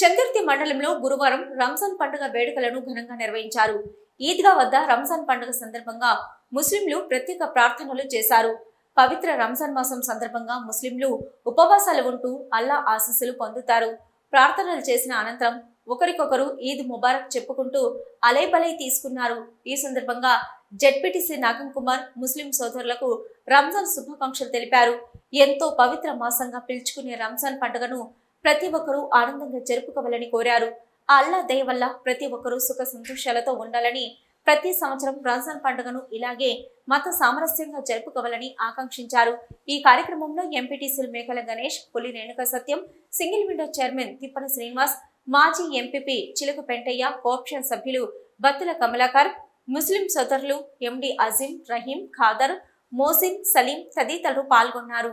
చందుర్తి మండలంలో గురువారం రంజాన్ పండుగ వేడుకలను ఘనంగా నిర్వహించారు. ఈద్గా వద్ద రంజాన్ పండుగ సందర్భంగా ముస్లింలు ప్రత్యేక ప్రార్థనలు చేశారు. పవిత్ర రంజాన్ మాసం సందర్భంగా ముస్లింలు ఉపవాసాలు ఉంటూ అల్లా ఆశీస్సులు పొందుతారు. ప్రార్థనలు చేసిన అనంతరం ఒకరికొకరు ఈద్ ముబారక్ చెప్పుకుంటూ అలైబలై తీసుకున్నారు. ఈ సందర్భంగా జెడ్పీటీసీ నాగం కుమార్ ముస్లిం సోదరులకు రంజాన్ శుభాకాంక్షలు తెలిపారు. ఎంతో పవిత్ర మాసంగా పిలుచుకునే రంజాన్ పండుగను ప్రతి ఒక్కరూ ఆనందంగా జరుపుకోవాలని కోరారు. అల్లా దయ వల్ల ప్రతి ఒక్కరూ సుఖ సంతోషాలతో ఉండాలని ప్రతి సంవత్సరం రంజాన్ పండుగను ఇలాగే మత సామరస్యంగా జరుపుకోవాలని ఆకాంక్షించారు. ఈ కార్యక్రమంలో ఎంపీటీసీలు Mekala Ganesh Puli Renuka Satyam single window chairman Tippana Srinivas మాజీ ఎంపీపీ చిలుక పెంటయ్య కోఆప్షన్ సభ్యులు బత్తుల కమలాకర్ ముస్లిం సోదరులు ఎండి అజీం రహీం ఖాదర్ మోసిన్ సలీం తదితరులు పాల్గొన్నారు.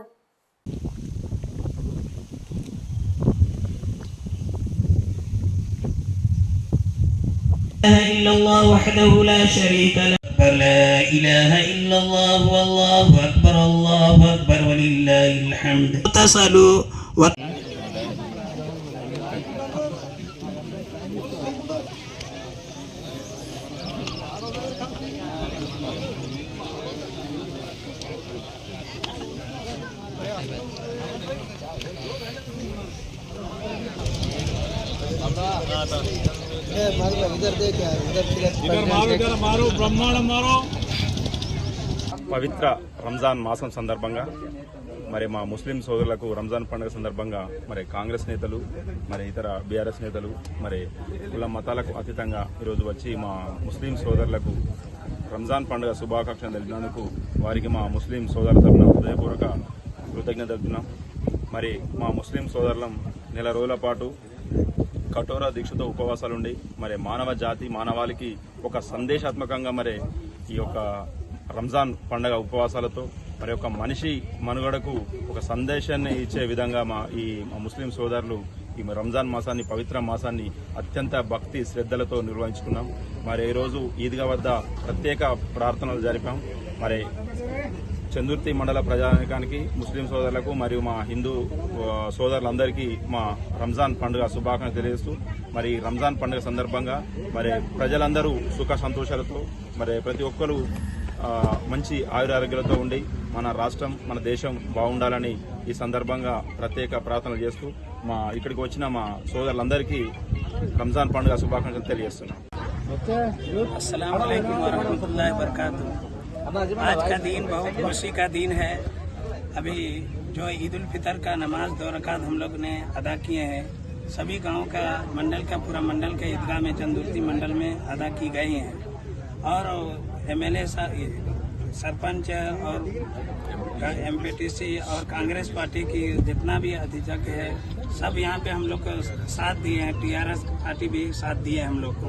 إله إلا الله وحده لا شريك له. لا إله إلا الله والله أكبر الله أكبر ولله الحمد. اتصلوا. و... పవిత్ర రంజాన్ మాసం సందర్భంగా మరి మా ముస్లిం సోదరులకు రంజాన్ పండుగ సందర్భంగా మరి కాంగ్రెస్ నేతలు మరి ఇతర బీఆర్ఎస్ నేతలు మరి కుల మతాలకు అతీతంగా ఈరోజు వచ్చి మా ముస్లిం సోదరులకు రంజాన్ పండుగ శుభాకాంక్షలు తెలిపినందుకు వారికి మా ముస్లిం సోదరుల తరఫున హృదయపూర్వక కృతజ్ఞత తెలుపుతున్నాం. మరి మా ముస్లిం సోదరులం నెల రోజుల పాటు కఠోర దీక్షతో ఉపవాసాలుండి మరి మానవ జాతి మానవాళికి ఒక సందేశాత్మకంగా మరి ఈ యొక్క రంజాన్ పండగ ఉపవాసాలతో మరి ఒక మనిషి మనుగడకు ఒక సందేశాన్ని ఇచ్చే విధంగా మా ఈ ముస్లిం సోదరులు ఈ రంజాన్ మాసాన్ని పవిత్ర మాసాన్ని అత్యంత భక్తి శ్రద్ధలతో నిర్వహించుకున్నాం. మరి ఈరోజు ఈద్గా వద్ద ప్రత్యేక ప్రార్థనలు జరిపాం. మరి చందుర్తి మండల ప్రజానికానికి ముస్లిం సోదరులకు మరియు మా హిందూ సోదరులందరికీ మా రంజాన్ పండుగ శుభాకాంక్షలు తెలియజేస్తూ మరి రంజాన్ పండుగ సందర్భంగా మరి ప్రజలందరూ సుఖ సంతోషాలతో మరి ప్రతి ఒక్కరు మంచి ఆయురారోగ్యాలతో ఉండి మన రాష్ట్రం మన దేశం బాగుండాలని ఈ సందర్భంగా ప్రత్యేక ప్రార్థనలు చేస్తూ మా ఇక్కడికి వచ్చిన మా సోదరులందరికీ రంజాన్ పండుగ శుభాకాంక్షలు తెలియజేస్తున్నాం. అస్సలం వరకాతూ आज का दिन बहुत खुशी का दिन है। अभी जो ईद उल फितर का नमाज़ दो रकात हम लोग ने अदा किए हैं सभी गाँव का मंडल का पूरा मंडल के ईदगाह में चंदुर्ती मंडल में अदा की गई हैं। और एमएलए सरपंच और एमपीटीसी और कांग्रेस पार्टी की जितना भी अधीक्षक है सब यहाँ पे हम लोग को साथ दिए हैं। टीआरएस पार्टी भी साथ दिए हैं हम लोग को।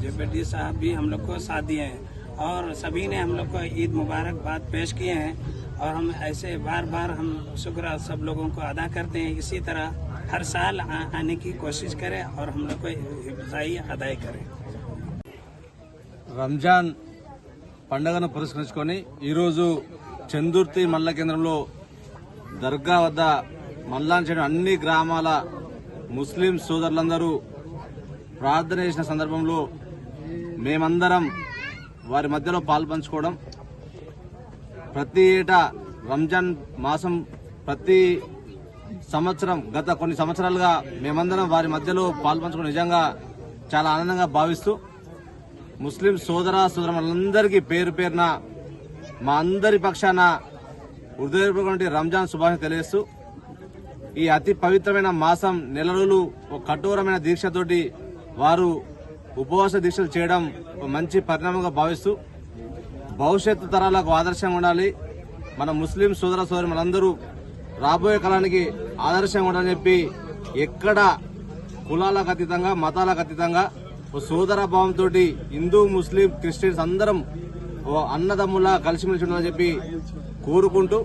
जेपीटी साहब भी हम लोग को साथ दिए हैं। और सभी ने हम लोग को ईद मुबारक बात पेश किए हैं और हम ऐसे बार बार हम शुक्र सब लोगों को अदा करते हैं इसी तरह हर साल आ, आने की कोशिश करें और हम लोग को हिफाई अदाई करें రంజాన్ పండగను పురస్కరించుకొని ఈరోజు చందుర్తి మండల కేంద్రంలో దర్గా వద్ద మండలాన్ని చేయడం అన్ని గ్రామాల ముస్లిం సోదరులందరూ ప్రార్థన చేసిన సందర్భంలో మేమందరం వారి మధ్యలో పాల్పంచుకోవడం ప్రతి ఏటా రంజాన్ మాసం ప్రతి సంవత్సరం గత కొన్ని సంవత్సరాలుగా మేమందరం వారి మధ్యలో పాల్పంచుకోవడం నిజంగా చాలా ఆనందంగా భావిస్తూ ముస్లిం సోదర సోదరులందరికీ పేరు పేరున మా అందరి పక్షాన హృదయపూర్వక రంజాన్ శుభాష తెలియజేస్తూ ఈ అతి పవిత్రమైన మాసం నెల రోజులు ఒక కఠోరమైన దీక్షతోటి వారు ఉపవాస దీక్షలు చేయడం ఒక మంచి పరిణామంగా భావిస్తూ భవిష్యత్తు తరాలకు ఆదర్శంగా ఉండాలి. మన ముస్లిం సోదర సోదరు మనందరూ రాబోయే కాలానికి ఆదర్శంగా ఉండాలని చెప్పి ఎక్కడ కులాలకు అతీతంగా మతాలకు అతీతంగా ఓ సోదర భావంతో హిందూ ముస్లిం క్రిస్టియన్స్ అందరం ఓ అన్నదమ్ములా కలిసిమెలిసి ఉండాలని చెప్పి కోరుకుంటూ